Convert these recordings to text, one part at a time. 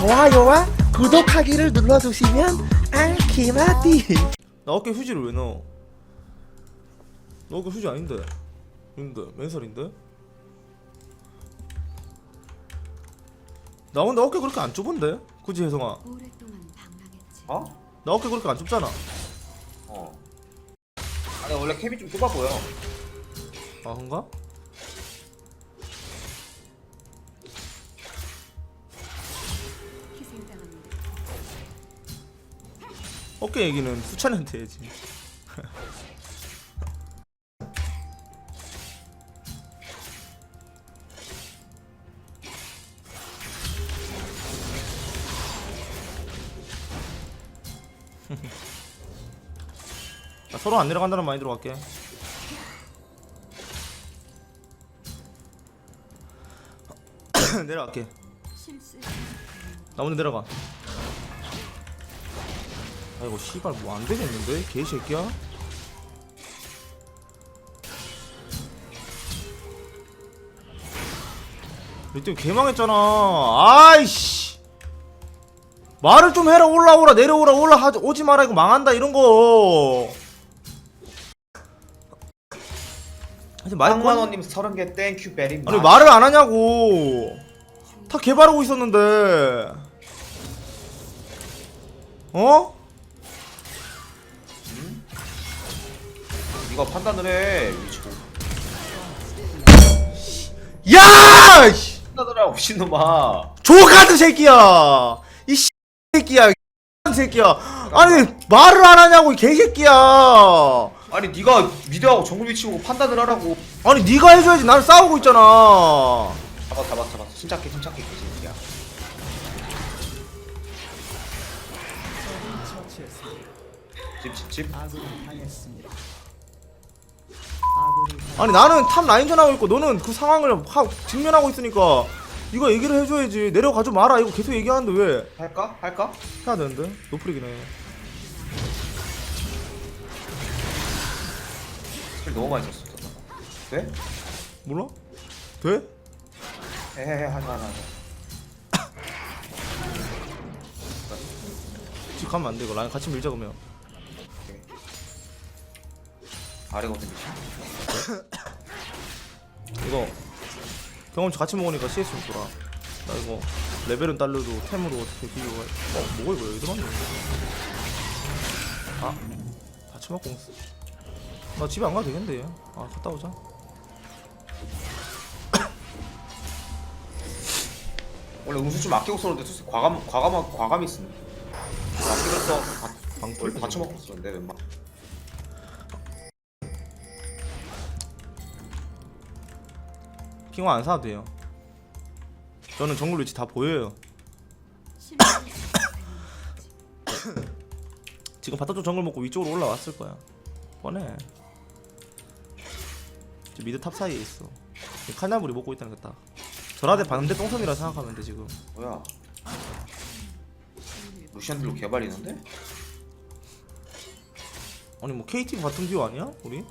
좋아요와 구독하기를 눌러주시면 알키마띠 나 어깨 휴지를 왜 넣어? 너 어깨 휴지 아닌데? 근데 맨살인데? 나 근데 어깨 그렇게 안 좁은데? 굳이 혜성아. 어? 나 어깨 그렇게 안 좁잖아 어. 아니 원래 캡이 좀 좁아 보여. 아 그런가? 어깨 얘기는 수찬이한테 해야지. 나 서로 안 내려간다는 마인드로 갈게. 내려갈게. 나 먼저 내려가 아이고 씨발 뭐 안 되겠는데? 개새끼야? 이때 개망했잖아. 아이씨! 말을 좀 해라 올라오라 내려오라 올라 오지 마라 이거 망한다 이런 거. 말 꺼- 황만호님 30개 땡큐 베리 아니 말을 안 하냐고. 다 개발하고 있었는데. 어? 이거 판단을 해. 미치고. 야! 씨! 판단을 해 미친놈아. 조카드 새끼야 이 씨 새끼야 이 새끼야 아니 말을 안 하냐고 이 개새끼야 아니 네가 미드하고 정글 위치고 판단을 하라고. 아니 네가 해줘야지 나는 싸우고 있잖아 잡아 잡아 잡아. 침착해 침착해 개새끼야. 집집집. 아니 나는 탑 라인전 하고 있고 너는 그 상황을 하, 직면하고 있으니까 이거 얘기를 해줘야지 내려가지 마라 이거 계속 얘기하는데 왜 할까? 할까? 해야 되는데 노프리긴 해 스킬 너무 많이 썼어. 돼? 몰라? 돼? 하자 하자 하자. 집 가면 안돼 이거 라인 같이 밀자 그러면 아래거든. 이거 경험치 같이 먹으니까 CS 좀 돌아 나 이거 레벨은 딸려도 템으로 어떻게 비교가 어 뭐가 이거 여기 들어왔네 아 다치 맞고 온스 나 집에 안 가도 되겠는데 얘. 아 갔다 오자 원래 음수 좀 아끼고 썼는데 솔직히 과감 과감 과감히. 아끼고 써. 방 원래 받쳐먹고 썼는데 웬만. 핑화 안 사도 돼요 저는 정글 위치 다 보여요. 지금 바텀 정글 먹고 위쪽으로 올라왔을 거야 뻔해 지금 미드 탑 사이에 있어 칼날물이 먹고 있다는 거딱 절하대 반대 똥섬이라 생각하면 돼 지금 뭐야? 루시안들로 개발이는데? 아니 뭐 KT 같은 듀오 아니야? 우리?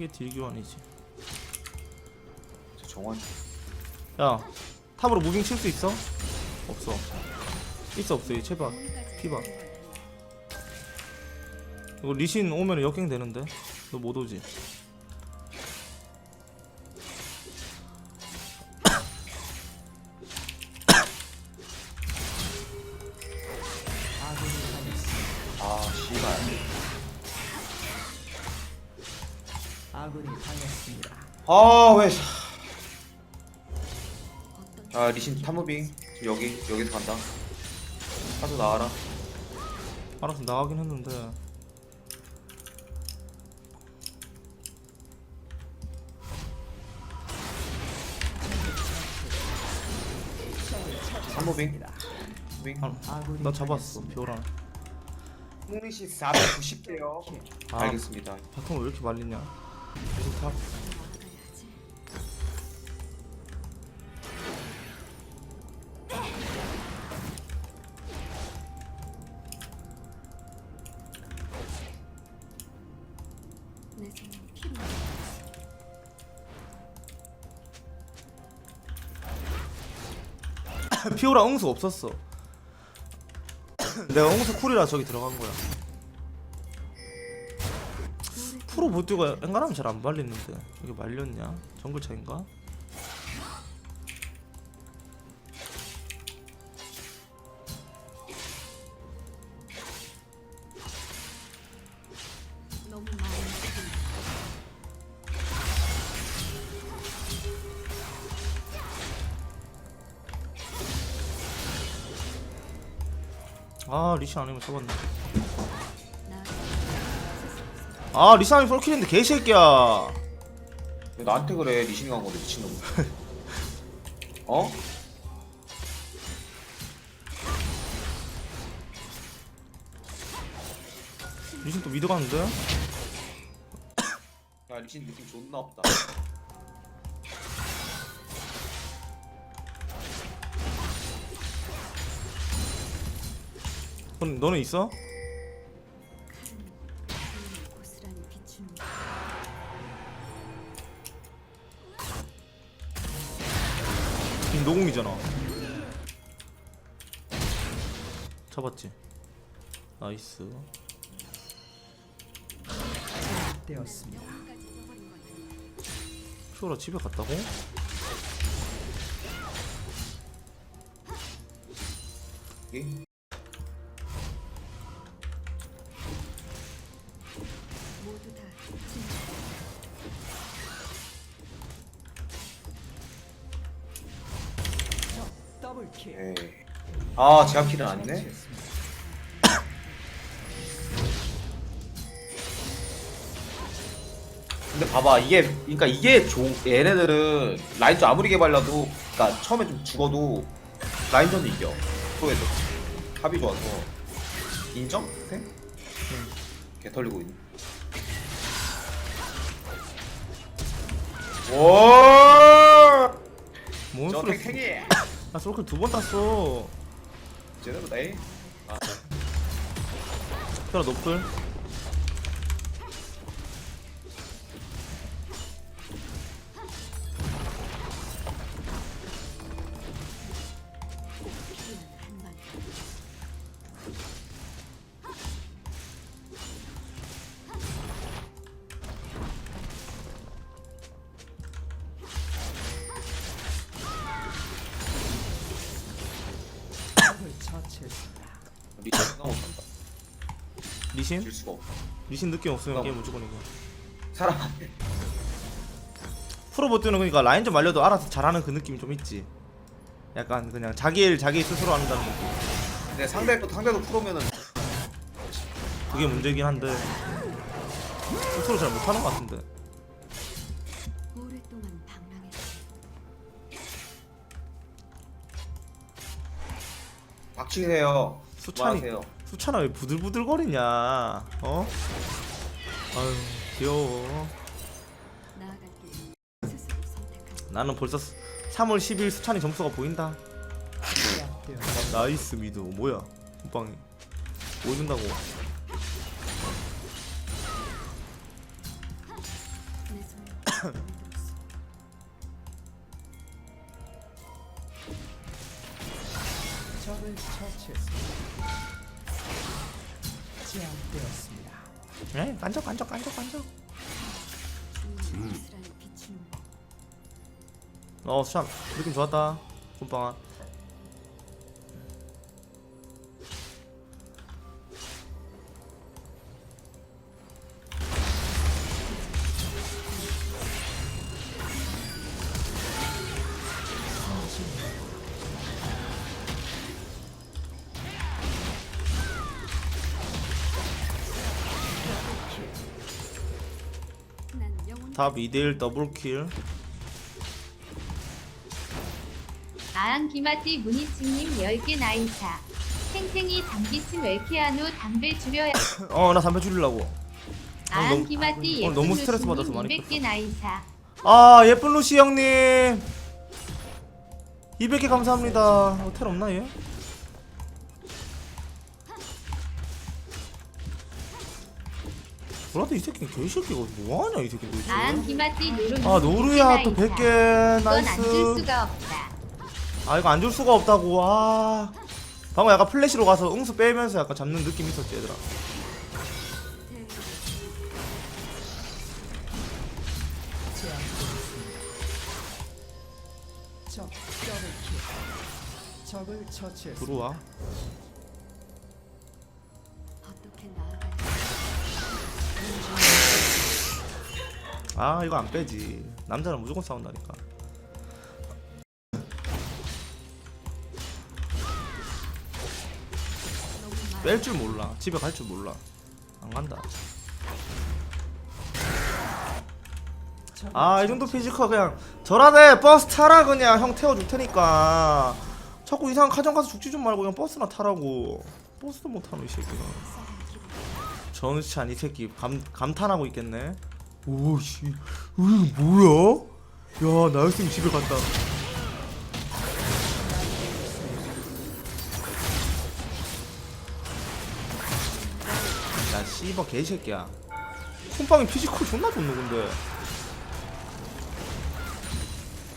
이게 딜 교환이지. 저 정원. 야 탑으로 무빙 칠 수 있어? 없어. 있어 없어. 얘 제발 피봐 이거 리신 오면 역행 되는데. 너 못 오지 아 왜? 아 리신 지금 여기 여기서 간다. 가서 나와라. 알아서 나가긴 했는데 탑무빙. 무빙. 아, 나 잡았어 비오랑 홍리씨 490대요. 아. 알겠습니다. 바텀을 왜 이렇게 말리냐 계속 탑 피오라 응수 없었어. 내가 응수 쿨이라 저기 들어간 거야 프로 보트가 엔간하면 잘안 말리는데 이게 말렸냐? 정글 차인가? 아 리신 아니면 잡았네 나 아 리산이 폴킬인데 개새끼야 왜 나한테 그래 리신이 간 건데 미친놈. 어? 리신 또 미드 가는데? 야 리신 느낌 존나 없다. 그럼 너는 있어? 빈 노공이잖아 잡았지 나이스 되었습니다. 피오라 집에 갔다고? 예? 아 제가 킬은 아니네. 근데 봐봐 이게 그러니까 이게 조 얘네들은 라인전 아무리 개발려도 그러니까 처음에 좀 죽어도 라인전도 이겨 프로에서 합이 좋아서 인정? 네? 개 털리고 있네 오! 뭔저 소리야 탱탱이 나 솔클 두 번 땄어 제대로다 이 아, 피오라 노플 리신? 생각 못한다 리신? 질 수가 없어. 리신 느낌 없으면 나- 게임 무조건 이겨 사람한테 프로보트는 그러니까 라인 좀 말려도 알아서 잘하는 그 느낌이 좀 있지. 약간 그냥 자기 일 자기 스스로 한다는 느낌. 근데 상대도 상대도 프로면은 그게 문제긴 한데. 스스로 잘 못하는 것 같은데 박치세요. 수찬이 그만하세요. 수찬아 왜 부들부들거리냐? 어? 아유 귀여워. 나는 벌써 3월 10일 수찬이 점수가 보인다. 제압되었습니다. 나이스 미드. 뭐야? 빵이. 보여준다고 어 수찬 느낌 좋았다. 곰빵아. 탑 2대1 더블킬 아앙 기마띠 문희층님 10개 나인차. 탱탱이 담기친 웰키아노 담배 줄여야 어 나 담배 줄이려고. 아안 너무- 기마띠 오늘 예쁜 너무 스트레스 받아서 많이 200개 나이사 아 예쁜 루시 형님. 200개 감사합니다. 호텔 없나 얘? 뭐라도 이 새끼 개새끼가 뭐하냐 이 새끼 도대체 아안 기마띠 노루 아 노루야 또 100개 이건 안 줄 나이스. 수가 없다 아 이거 안 줄 수가 없다고. 아. 방금 약간 플래시로 가서 응수 빼면서 약간 잡는 느낌 있었지 얘들아. 들어와. 아 이거 안 빼지. 남자는 무조건 싸운다니까 뺄 줄 몰라. 집에 갈 줄 몰라. 안 간다. 아 이 정도 피지컬 그냥 저라대 버스 타라 그냥 형 태워줄 테니까. 자꾸 이상한 가정 가서 죽지 좀 말고 그냥 버스나 타라고. 버스도 못 타는 이 새끼가. 전우찬 이 새끼 감, 감탄하고 있겠네. 오씨. 이게 뭐야? 야 나였으면 집에 갔다 씨발 개새끼야. 콤빵이 피지컬 존나 좋노 근데.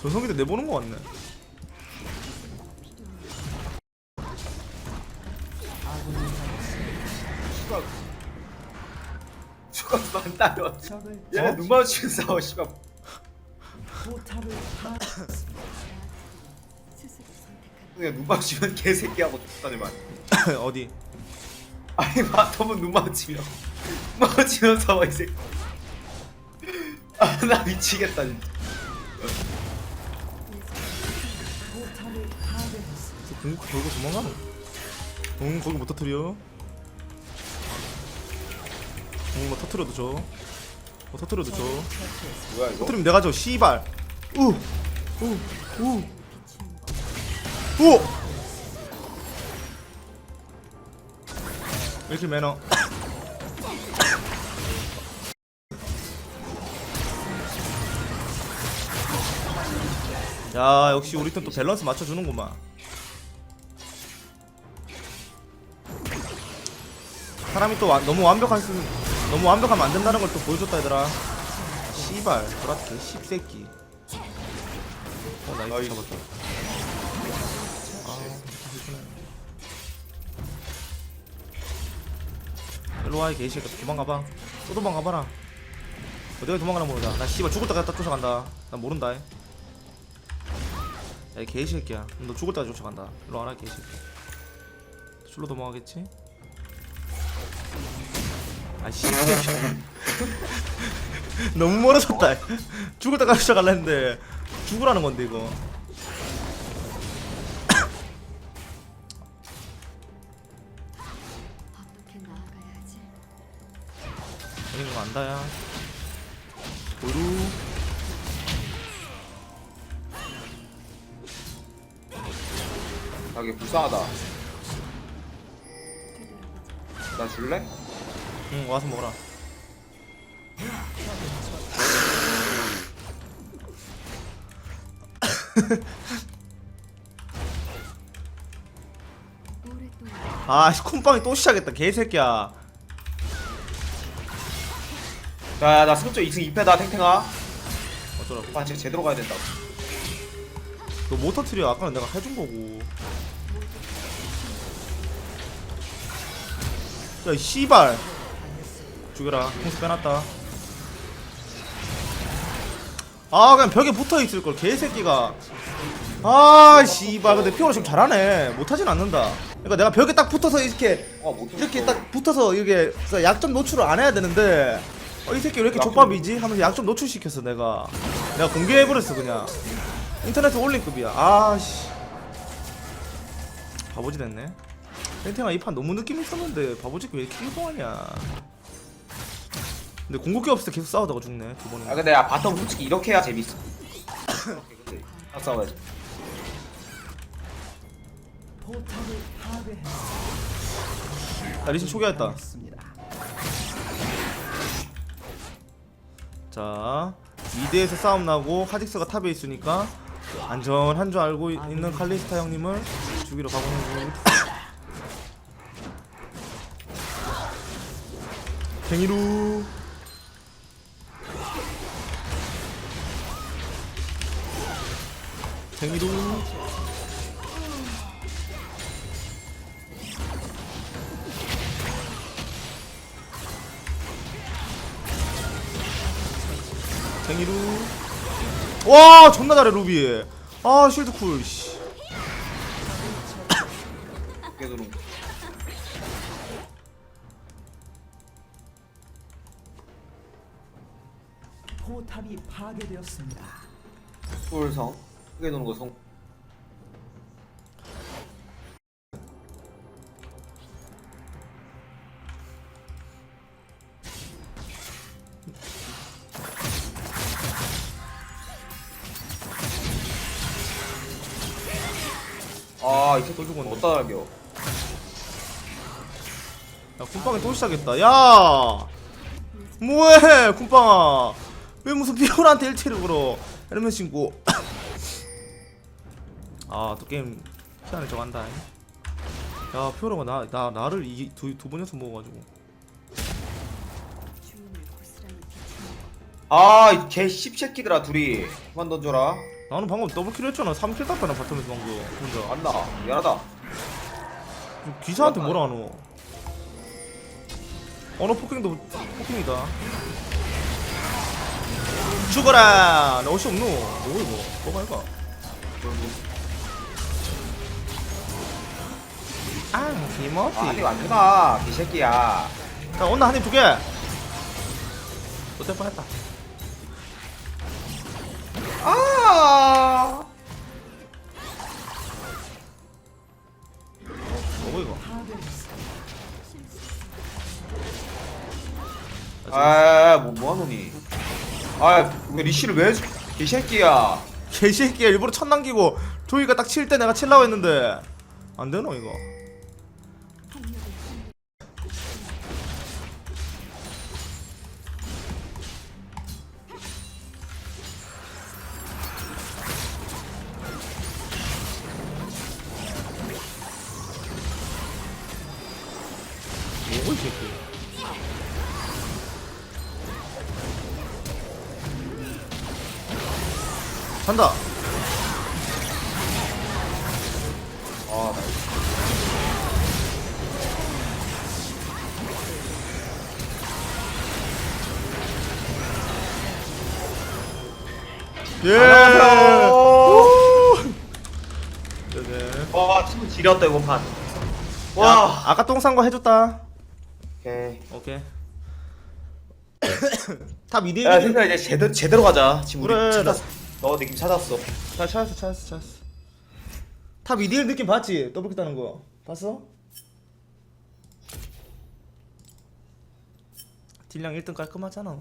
전성기도 내보는 거 같네. 만 얘네 어? 눈 마주치고 싸워 씨발. 그냥 눈 마주치면 개새끼하고 다니만. 어디 아니 마텀은 눈 마주치면 눈 마주치면 싸워 이 새끼. 아나 미치겠다 진짜. 궁극 돌고 도망가노? 응 거기 못 터뜨려. 응 뭐 터뜨려도 줘. 뭐 터뜨려도 줘. 뭐야 이거? 터뜨리면 내가 줘 씨발. 우 우 우 우 이렇게 매너. 야 역시 우리 팀 또 밸런스 맞춰주는구만. 사람이 또 와- 너무 완벽한 수, 너무 완벽하면 안 된다는 걸 또 보여줬다 얘들아. 씨발 보라 개 씹새끼. 어나 이거. 잡았다 일로 와 이 개새끼. 도망 가봐. 또 도망 가봐라. 어디가 도망가나 모르자. 나 씨발 죽을 때까지 딱 쫓아간다. 난 모른다 야이 개새끼야. 너 죽을 때까지 쫓아간다. 일로 와라 개새끼. 술로 도망가겠지? 아 씨새끼 너무 멀어졌다 죽을 때까지 쫓아갈라 했는데 죽으라는 건데 이거 이거 안다야 도루. 아 이게 불쌍하다. 나 줄래? 응 와서 먹어라. 아 콤빵이 또 시작했다 개새끼야 야나 승점 2승 2패다 탱탱아. 어쩌라고? 아 진짜 제대로 가야 된다 너못 터트려 아까는 내가 해준 거고. 야이 씨발. 죽여라. 공수 빼놨다. 아 그냥 벽에 붙어있을 걸 개새끼가. 아 씨발. 근데 피오라 지금 잘하네. 못하진 않는다. 그러니까 내가 벽에 딱 붙어서 이렇게 아못 이렇게 딱 붙어서 이게 약점 노출을 안 해야 되는데 어, 이 새끼 왜 이렇게 족밥이지? 하면서 약점 노출시켰어 내가. 내가 공개해버렸어 그냥. 인터넷에 올린 급이야. 아씨. 바보지 됐네. 탱탱아 이 판 너무 느낌 있었는데 바보지 왜 이렇게 이동하냐. 근데 궁극기 없을 때 계속 싸우다가 죽네 두 번이나 아 근데 야 바텀 솔직히 이렇게 해야 재밌어. 딱 싸워야지. 자 리신 초기화했다 자 미드에서 싸움 나고 카직스가 탑에 있으니까 안전한 줄 알고 이- 있는 칼리스타 형님을 죽이러 가보는 중. 갱이루. 갱이루 쟁이루 와 존나 잘해 루비 아 쉴드 쿨 씨. 포탑이 파괴되었습니다. 풀성 크게 노는 거 성. 아, 이 새끼 또 죽었네. 못 따라겨. 야 쿤빵이 또 시작했다 야 뭐해 쿤빵아 왜 무슨 피오라한테 1티를 걸어 헬멧 신고 아 또 게임 시간을 정한다 야 피오라가 나, 나, 나를 이, 두, 두번 연속 먹어가지고 아, 이개 씹새끼들아 둘이. 그만 던져라. 나는 방금 더블킬 했잖아. 3킬 땄잖아 바텀에서 방금. 혼자 안나. 미안하다. 기사한테 뭐라 하노? 언어 폭행도 폭행이다. 죽어라! 나 옷이 없노? 뭐 이거? 뭐가 이거 아 김어피 아, 한입 안 주나. 개새끼야. 자 온나 한입 두개. 못될 뻔했다. 아. 아, 뭐, 뭐 하노니? 아, 왜 리시를 왜 줘? 개새끼야. 개새끼야 일부러 첫 남기고 조이가 딱 칠 때 내가 칠라고 했는데 안 되노 이거 폭력을 뭐고 이 새끼 간다 아, 나 예! 네네 와, 친구 지렸다 이번 판. 와 와. 아까 똥싼거 해줬다 오케이. 오케이 다 미디 야, 생각 이제 제대로 제대로 가자. 지금 그래, 우리 찾았어. 너 느낌 찾았어. 잘 찾았어 찾았어 찾았어 탑 미디엘 느낌 봤지? 따는 거 봤어? 딜량 1등 깔끔하잖아